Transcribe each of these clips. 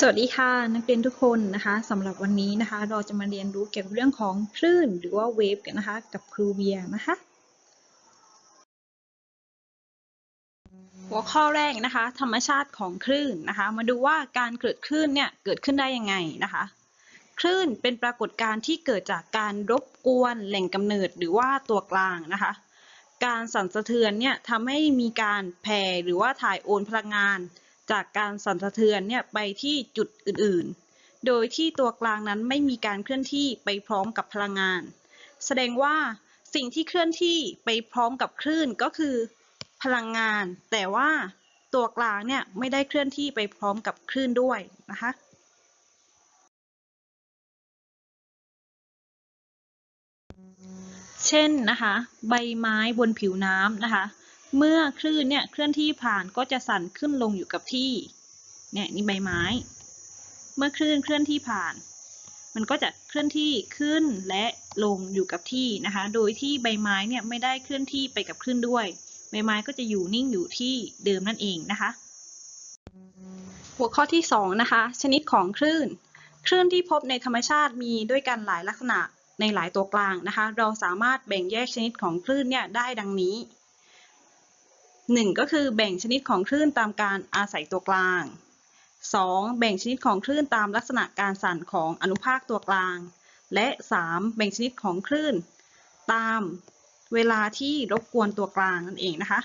สวัสดีค่ะนักเรียนทุกคนนะคะสำหรับวันนี้นะคะ เราจะมาเรียนรู้เกี่ยวกับเรื่องของคลื่นหรือว่าเวฟกันนะคะ กับครูเบียนะคะ หัวข้อแรกนะคะ ธรรมชาติของคลื่นนะคะ มาดูว่าการเกิดคลื่นเนี่ยเกิดขึ้นได้ยังไงนะคะ คลื่นเป็นปรากฏการณ์ที่เกิดจากการรบกวนแหล่งกำเนิดหรือว่าตัวกลางนะคะการสั่นสะเทือนเนี่ยทำให้มีการแผ่หรือว่าถ่ายโอนพลังงาน จากการสั่นสะเทือนเนี่ยไปที่จุดอื่นๆ โดยที่ตัวกลางนั้นไม่มีการเคลื่อนที่ไปพร้อมกับพลังงาน แสดงว่าสิ่งที่เคลื่อนที่ไปพร้อมกับคลื่นก็คือ พลังงาน แต่ว่าตัวกลางเนี่ยไม่ได้เคลื่อนที่ไปพร้อมกับคลื่นด้วยนะคะเช่นนะคะ ใบไม้บนผิวน้ำนะคะ เมื่อคลื่นเนี่ยเคลื่อนที่ผ่านก็จะสั่นขึ้นลงอยู่กับที่ เนี่ยนี่ใบไม้ เมื่อคลื่นเคลื่อนที่ผ่าน มันก็จะเคลื่อนที่ขึ้นและลงอยู่กับที่นะคะ โดยที่ใบไม้เนี่ยไม่ได้เคลื่อนที่ไปกับคลื่นด้วย ใบไม้ก็จะอยู่นิ่งอยู่ที่เดิมนั่นเองนะคะ หัวข้อที่สองนะคะ ชนิดของคลื่น คลื่นที่พบในธรรมชาติมีด้วยกันหลายลักษณะในหลายตัวกลางนะคะ เราสามารถแบ่งแยกชนิดของคลื่นเนี่ยได้ดังนี้ หนึ่งก็คือแบ่งชนิดของคลื่นตามการอาศัยตัวกลาง 2. แบ่งชนิดของคลื่นตามลักษณะการสั่นของอนุภาคตัวกลาง และ 3. แบ่งชนิดของคลื่น ตามเวลาที่รบกวนตัวกลางนั่นเองนะคะ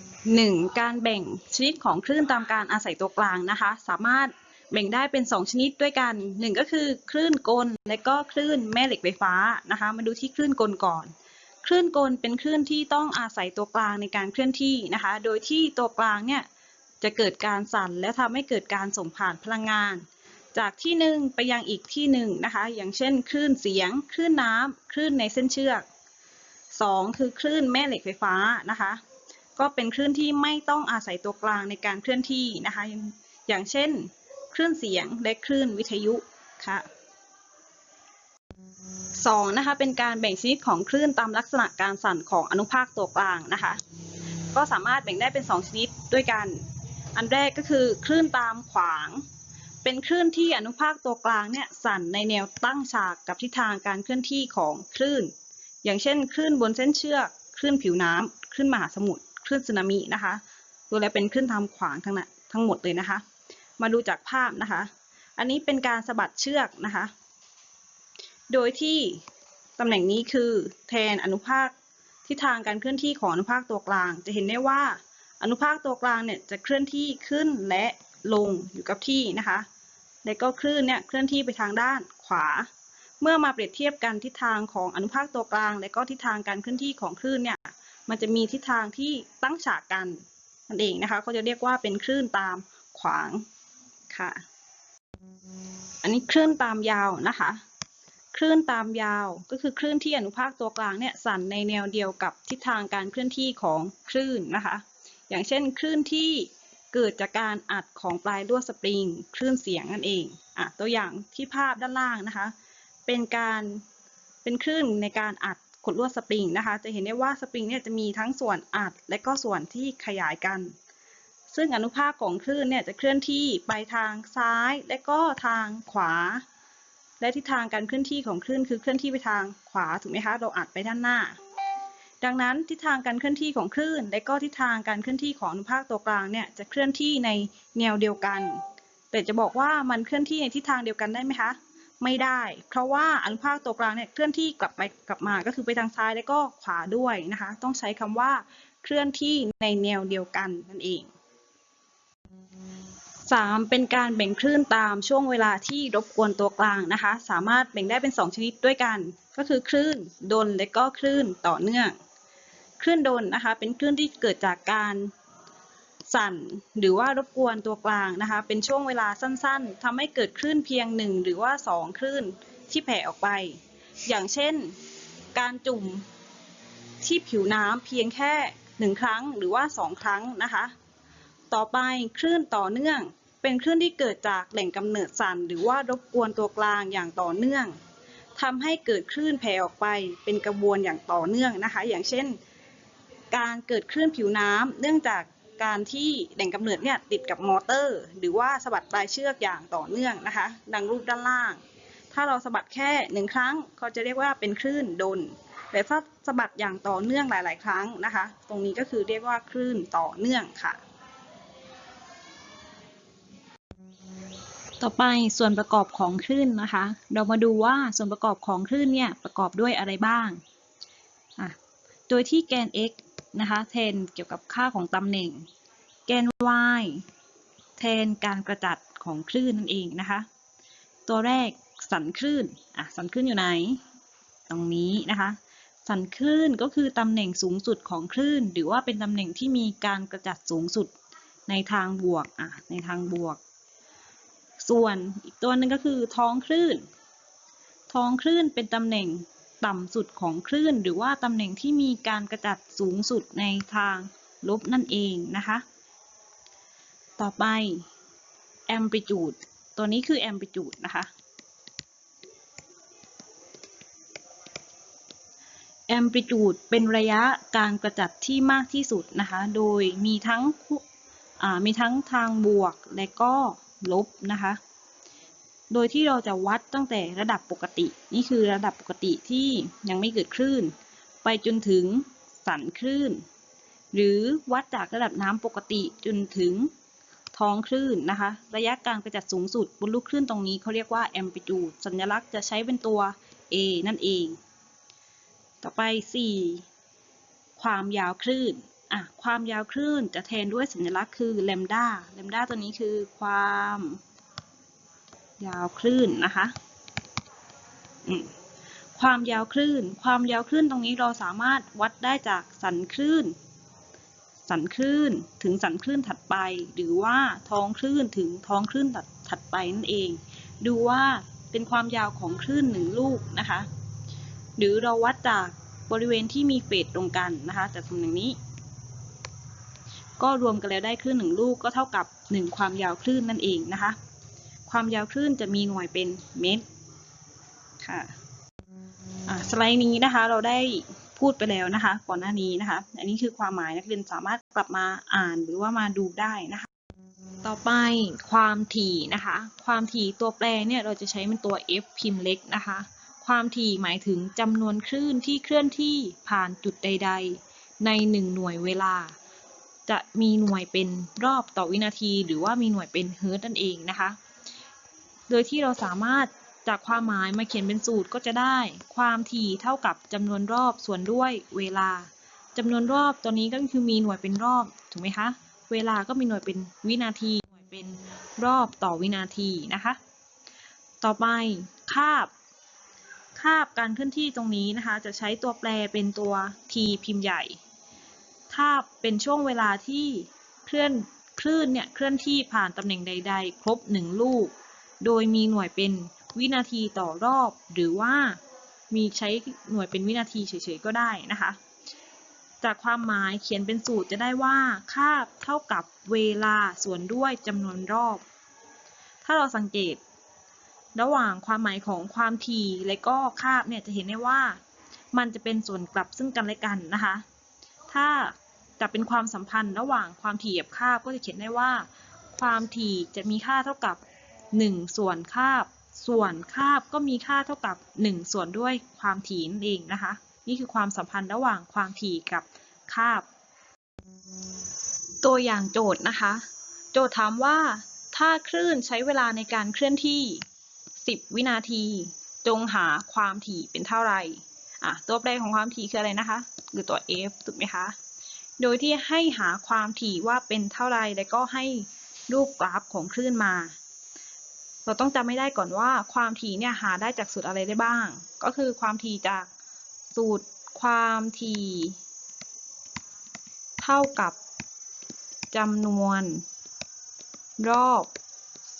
1. การแบ่งชนิดของคลื่นตามการอาศัยตัวกลางนะคะ สามารถแบ่งได้เป็น 2 ชนิดด้วยกัน 1 ก็คือคลื่นกล และก็คลื่นแม่เหล็กไฟฟ้านะคะ มาดูที่คลื่นกลก่อน คลื่นกลเป็นคลื่นที่ต้องอาศัยตัวกลางในการเคลื่อนที่นะคะ โดยที่ตัวกลางเนี่ยจะเกิดการสั่นและทำให้เกิดการส่งผ่านพลังงาน จากที่หนึ่งไปยังอีกที่หนึ่งนะคะ อย่างเช่น คลื่นเสียง คลื่นน้ำคลื่นในเส้นเชือก 2 คือคลื่นแม่เหล็กไฟฟ้านะคะ ก็เป็นคลื่นที่ไม่ต้องอาศัยตัวกลางในการเคลื่อนที่นะคะ อย่างเช่น คลื่นเสียงและคลื่นวิทยุค่ะ สองนะคะเป็นการแบ่งชนิดของคลื่นตามลักษณะการสั่นของอนุภาคตัวกลางนะคะ ก็สามารถแบ่งได้เป็น 2 ชนิดด้วยกัน อันแรกก็คือคลื่นตามขวาง เป็นคลื่นที่อนุภาคตัวกลางเนี่ยสั่นในแนวตั้งฉากกับทิศทางการเคลื่อนที่ของคลื่น อย่างเช่น คลื่นบนเส้นเชือกคลื่นผิวน้ำคลื่นมหาสมุทรคลื่นสึนามินะคะตัวแล้วเป็นคลื่นตามขวางทั้งนั้นทั้งหมดเลยนะคะ มาดูจากภาพนะคะ อันนี้เป็นการสะบัดเชือกนะคะ โดยที่ตำแหน่งนี้คือแทนอนุภาคทิศทางการเคลื่อนที่ของอนุภาคตัวกลาง จะเห็นได้ว่าอนุภาคตัวกลางเนี่ยจะเคลื่อนที่ขึ้นและลงอยู่กับที่นะคะ และก็คลื่นเนี่ยเคลื่อนที่ไปทางด้านขวา เมื่อมาเปรียบเทียบกันทิศทางของอนุภาคตัวกลาง และก็ทิศทางการเคลื่อนที่ของคลื่นเนี่ยมันจะมีทิศทางที่ตั้งฉากกันนั่นเองนะคะเขาจะเรียกว่าเป็นคลื่นตามขวางค่ะ อันนี้คลื่นตามยาวนะคะ คลื่นตามยาว ก็คือคลื่นที่อนุภาคตัวกลางเนี่ยสั่นในแนวเดียวกับทิศทางการเคลื่อนที่ของคลื่นนะคะ อย่างเช่น คลื่นที่เกิดจากการอัดของปลายลวดสปริง คลื่นเสียงนั่นเองอะตัวอย่างที่ภาพด้านล่างนะคะ เป็นการเป็นคลื่นในการอัดขดลวดสปริงนะคะ จะเห็นได้ว่าสปริงเนี่ยจะมีทั้งส่วนอัด และก็ส่วนที่ขยายกัน ซึ่งอนุภาคของคลื่นเนี่ยจะเคลื่อนที่ไปทางซ้าย และก็ทางขวา และทิศทางการเคลื่อนที่ของคลื่นคือเคลื่อนที่ไปทางขวาถูกไหมคะ เราอัดไปด้านหน้า ดังนั้นทิศทางการเคลื่อนที่ของคลื่น และก็ทิศทางการเคลื่อนที่ของอนุภาคตัวกลางเนี่ยจะเคลื่อนที่ในแนวเดียวกัน แต่จะบอกว่ามันเคลื่อนที่ในทิศทางเดียวกันได้ไหมคะ ไม่ได้ เพราะว่าอนุภาคตัวกลางเนี่ยเคลื่อนที่กลับไปกลับมาก็คือไปทางซ้ายและก็ขวาด้วยนะคะ ต้องใช้คำว่าเคลื่อนที่ในแนวเดียวกันนั่นเอง 3. เป็นการแบ่งคลื่นตามช่วงเวลาที่รบกวนตัวกลางนะคะ สามารถแบ่งได้เป็น 2 ชนิดด้วยกัน ก็คือคลื่นดลและก็คลื่นต่อเนื่อง คลื่นดลนะคะ เป็นคลื่นที่เกิดจากการสั่น หรือว่ารบกวนตัวกลางนะคะ เป็นช่วงเวลาสั้นๆทำให้เกิดคลื่นเพียง 1 หรือว่า 2 คลื่นที่แผ่ออกไป อย่างเช่น การจุ่มที่ผิวน้ำเพียงแค่ 1 ครั้งหรือว่า 2 ครั้งนะคะต่อไปคลื่นต่อเนื่อง เป็นคลื่นที่เกิดจากแหล่งกำเนิดสั่นหรือว่ารบกวนตัวกลางอย่างต่อเนื่องทำให้เกิดคลื่นแผ่ออกไปเป็นกระบวนอย่างต่อเนื่องนะคะ อย่างเช่น การเกิดคลื่นผิวน้ำเนื่องจากการที่แหล่งกำเนิดเนี่ยติดกับมอเตอร์ หรือว่าสะบัดปลายเชือกอย่างต่อเนื่องนะคะ ดังรูปด้านล่าง ถ้าเราสะบัดแค่หนึ่งครั้งเขาจะเรียกว่าเป็นคลื่นดนแต่ถ้าสะบัดอย่างต่อเนื่องหลาย ๆ ครั้งนะคะ ตรงนี้ก็คือเรียกว่าคลื่นต่อเนื่องค่ะ ต่อไปส่วนประกอบของคลื่นนะคะ เรามาดูว่าส่วนประกอบของคลื่นเนี่ยประกอบด้วยอะไรบ้าง โดยที่แกน x นะคะแทนเกี่ยวกับค่าของตำแหน่ง แกน y แทนการกระจัดของคลื่นนั่นเองนะคะ ตัวแรกสันคลื่นอะสันคลื่นอยู่ไหน ตรงนี้นะคะ สันคลื่นก็คือตำแหน่งสูงสุดของคลื่น หรือว่าเป็นตำแหน่งที่มีการกระจัดสูงสุดในทางบวกอะในทางบวก ส่วนอีกตัวหนึ่งก็คือท้องคลื่น ท้องคลื่นเป็นตำแหน่งต่ำสุดของคลื่น หรือว่าตำแหน่งที่มีการกระจัดสูงสุดในทางลบนั่นเองนะคะ ต่อไป amplitude ตัวนี้คือ amplitude นะคะ amplitude เป็นระยะการกระจัดที่มากที่สุดนะคะ โดยมีทั้งมีทั้งทางบวกและก็ ลบนะคะ โดยที่เราจะวัดตั้งแต่ระดับปกติ นี่คือระดับปกติที่ยังไม่เกิดคลื่น ไปจนถึงสันคลื่น หรือวัดจากระดับน้ำปกติจนถึงท้องคลื่นนะคะ ระยะการกระจัดสูงสุดบนลูกคลื่นตรงนี้เขาเรียกว่า amplitude สัญลักษณ์จะใช้เป็นตัว a นั่นเอง ต่อไป 4 ความยาวคลื่น อะความยาวคลื่นจะแทนด้วยสัญลักษณ์คือแลมดาแลมดาตัวนี้คือความยาวคลื่นนะคะความยาวคลื่น ความยาวคลื่นตรงนี้เราสามารถวัดได้จากสันคลื่น สันคลื่นถึงสันคลื่นถัดไป หรือว่าท้องคลื่นถึงท้องคลื่นถัดถัดไปนั่นเอง ดูว่าเป็นความยาวของคลื่นหนึ่งลูกนะคะ หรือเราวัดจากบริเวณที่มีเฟสตรงกันนะคะจากตำแหน่งนี้ ก็รวมกันแล้วได้คลื่นหนึ่งลูกก็เท่ากับ 1 ความยาวคลื่นนั่นเองนะคะ ความยาวคลื่นจะมีหน่วยเป็นเมตรค่ะอะสไลด์นี้นะคะเราได้พูดไปแล้วนะคะ ก่อนหน้านี้นะคะ อันนี้คือความหมายนักเรียนสามารถกลับมาอ่านหรือว่ามาดูได้นะคะ ต่อไปความถี่นะคะ ความถี่ตัวแปรเนี่ยเราจะใช้เป็นตัว f พิมพ์เล็กนะคะ ความถี่หมายถึงจำนวนคลื่นที่เคลื่อนที่ผ่านจุดใด ๆ ใน 1 หน่วยเวลา จะมีหน่วยเป็นรอบต่อวินาที หรือว่ามีหน่วยเป็นเฮิร์ตนั่นเองนะคะ โดยที่เราสามารถจากความหมายมาเขียนเป็นสูตรก็จะได้ ความถี่เท่ากับจำนวนรอบส่วนด้วยเวลาจำนวนรอบตัวนี้ก็คือมีหน่วยเป็นรอบถูกไหมคะ เวลาก็มีหน่วยเป็นวินาที หน่วยเป็นรอบต่อวินาทีนะคะ ต่อไปคาบคาบการเคลื่อนที่ตรงนี้นะคะ จะใช้ตัวแปรเป็นตัว t พิมพ์ใหญ่ ถ้าเป็นช่วงเวลาที่เคลื่อนคลื่นเนี่ยเคลื่อนที่ผ่านตำแหน่งใด ๆ ครบ 1 ลูก โดยมีหน่วยเป็นวินาทีต่อรอบ หรือว่ามีใช้หน่วยเป็นวินาทีเฉยๆก็ได้นะคะ จากความหมายเขียนเป็นสูตรจะได้ว่าคาบเท่ากับเวลาส่วนด้วยจำนวนรอบ ถ้าเราสังเกต ระหว่างความหมายของความถี่และก็คาบเนี่ยจะเห็นได้ว่า มันจะเป็นส่วนกลับซึ่งกันและกันนะคะ ถ้า จะเป็นความสัมพันธ์ระหว่างความถี่กับคาบก็จะเขียนได้ว่า ความถี่จะมีค่าเท่ากับ 1 ส่วนคาบ ส่วนคาบก็มีค่าเท่ากับ 1 ส่วนด้วยความถี่นั่นเองนะคะ นี่คือความสัมพันธ์ระหว่างความถี่กับคาบ ตัวอย่างโจทย์นะคะ โจทย์ถามว่า ถ้าคลื่นใช้เวลาในการเคลื่อนที่ 10 วินาที จงหาความถี่เป็นเท่าไหร่อะตัวแปรของความถี่คืออะไรนะคะ คือตัว f ถูกไหมคะ โดยที่ให้หาความถี่ว่าเป็นเท่าไรแล้วก็ให้รูปกราฟของคลื่นมา เราต้องจำไม่ได้ก่อนว่าความถี่เนี่ยหาได้จากสูตรอะไรได้บ้าง ก็คือความถี่จากสูตรความถี่เท่ากับจำนวน รอบ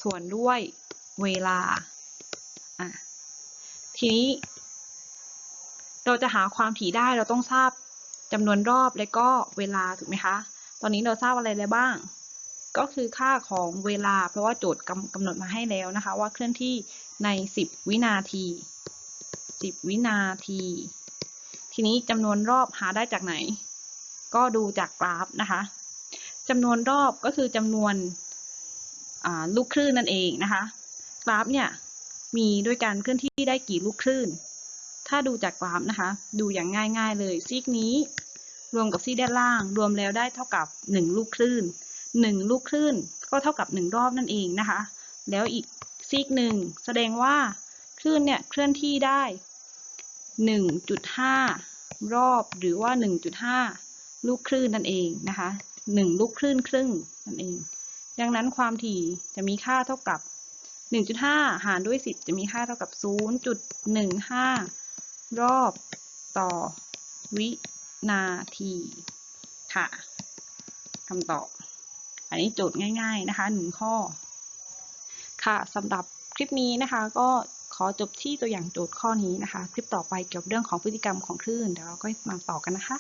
ส่วนด้วยเวลา ทีนี้ เราจะหาความถี่ได้เราต้องทราบ จำนวนรอบและก็เวลาถูกไหมคะ ตอนนี้เราทราบอะไรแล้วบ้าง ก็คือค่าของเวลา เพราะว่าโจทย์กำกำหนดมาให้แล้วนะคะ ว่าเคลื่อนที่ใน 10 วินาที 10 วินาที ทีนี้จำนวนรอบหาได้จากไหน ก็ดูจากกราฟนะคะจำนวนรอบก็คือจำนวนลูกคลื่นนั่นเองนะคะ กราฟเนี่ยมีด้วยการเคลื่อนที่ได้กี่ลูกคลื่น ถ้าดูจากกราฟนะคะ ดูอย่างง่ายๆเลย ซีกนี้ รวมกับซีกด้านล่าง รวมแล้วได้เท่ากับ 1 ลูกคลื่น 1 ลูกคลื่น ก็เท่ากับ 1 รอบนั่นเองนะคะ แล้วอีกซีกหนึ่งแสดงว่าคลื่นเนี่ยเคลื่อนที่ได้ 1.5 รอบหรือว่า 1.5 ลูกคลื่นนั่นเองนะคะ 1 ลูกคลื่นครึ่งนั่นเอง ดังนั้นความถี่จะมีค่าเท่ากับ 1.5 หารด้วย 10 จะมีค่าเท่ากับ 0.15 รอบต่อวิ นาที ค่ะคำตอบ อันนี้โจทย์ง่าย ๆนะคะหนึ่งข้อ ค่ะสำหรับคลิปนี้นะคะ ก็ขอจบที่ตัวอย่างโจทย์ข้อนี้นะคะ คลิปต่อไปเกี่ยวกับเรื่องของพฤติกรรมของคลื่นเดี๋ยวเราก็มาต่อกันนะคะ